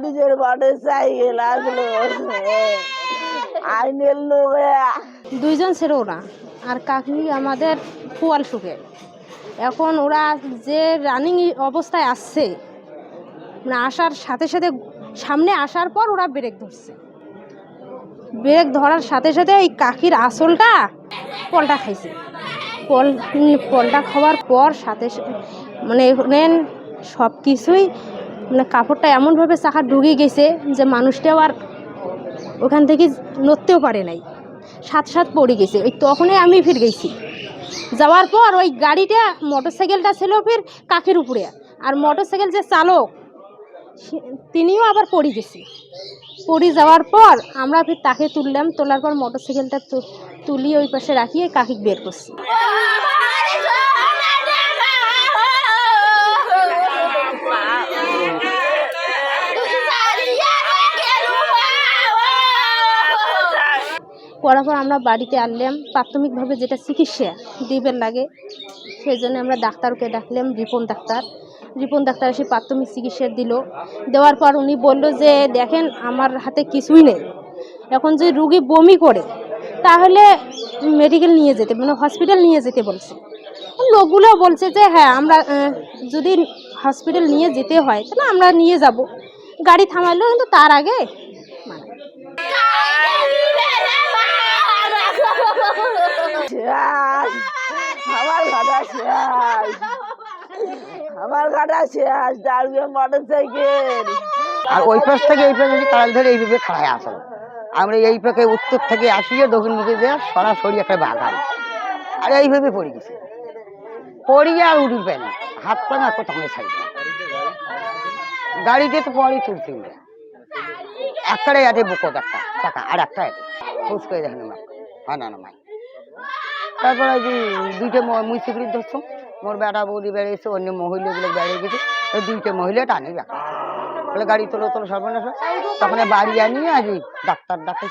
পুলিশের motor cycle আসলো। আইনের লোক দুইজন ছিল ওরা, আর কাকি আমাদের ফুয়াল সুখে এখন ওরা যে রানিং অবস্থায় আসছে মানে আসার সাথে সাথে, সামনে আসার পর ওরা ব্রেক ধরছে। ব্রেক ধরার সাথে সাথে এই কাকির আসলটা পলটা খাইছে। পল পলটা খাওয়ার পর সাথে সাথে মানে নেন সব কিছুই মানে কাপড়টা এমনভাবে চাকা ঢুকে গেছে যে মানুষটাও আর ওখান থেকে নড়তেও পারে নাই। সাত সাত পড়ে গেছে। ওই তখনই আমি ফির গেছি। যাওয়ার পর ওই গাড়িটা মোটর সাইকেলটা ছিল ফির কাকের উপরে। আর মোটর সাইকেল যে চালক তিনিও আবার পড়ে গেছে। পড়ে যাওয়ার পর আমরা ফির তাকে তুললাম। তোলার পর মোটর সাইকেলটা তুলি ওই পাশে রাখিয়ে কাকি বের করছি। করার পর আমরা বাড়িতে আনলাম। প্রাথমিকভাবে যেটা চিকিৎসা দিবের লাগে, সেই জন্য আমরা ডাক্তারকে ডাকলাম, রিপন ডাক্তার। রিপন ডাক্তার এসে প্রাথমিক চিকিৎসা দিল। দেওয়ার পর উনি বলল যে, দেখেন, আমার হাতে কিছুই নেই। এখন যদি রুগী বমি করে, তাহলে মেডিকেল নিয়ে যেতে মানে হসপিটাল নিয়ে যেতে বলছে। লোকগুলো বলছে যে হ্যাঁ আমরা যদি হসপিটাল নিয়ে যেতে হয়, তাহলে আমরা নিয়ে যাব। গাড়ি থামাইলো কিন্তু তার আগে আমার আমার মোটর সাইকেল আর ওই পাশ থেকে এই পাশে কাল ধরে এইভাবে খাড়ায় আসলো। আমরা এই পাকে উত্তর থেকে আসিয়ে দক্ষিণ মুখে দিয়ে সরাসরি একটা বাগান। আর এইভাবে পড়ে গেছি। পড়িয়ে আর উঠবে না। হাত পা না কোথাও ছাড়বে গাড়িতে তো পরে চলছে একটাই আছে বুকত একটা চাকা, আর একটা আছে। খুশ করে দেখেন হ্যাঁ না না মাই তারপরে যে দুইটা মুই সিকিউরিটি ধরছো। মোর বেটা বৌদি বেড়েছে অন্য মহিলাগুলো বেড়ে গেছে। ওই দুইটা মহিলা টানি রাখা বলে গাড়ি তোলো তোলো, সর্বনাশ। তখন বাড়ি আনিয়ে আজ ডাক্তার ডাকাই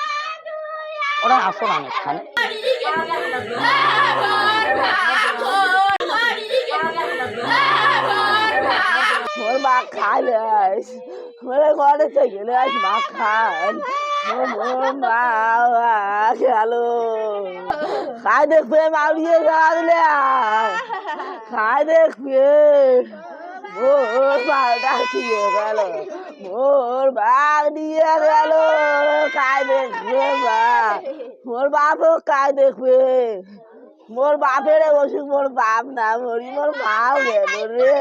ওরা আসল অনেকখানে মোর মা আইস মোর ঘরে আইস মা খান মোর মা খাই দেখবে মাউরিয়ে খাই দেখবে। মোর বাঘ খাই দেখবে মা। মোর দেখবে। মোর বাপের অসুখ মোর বাপ না মরি মোর মাও গেল রে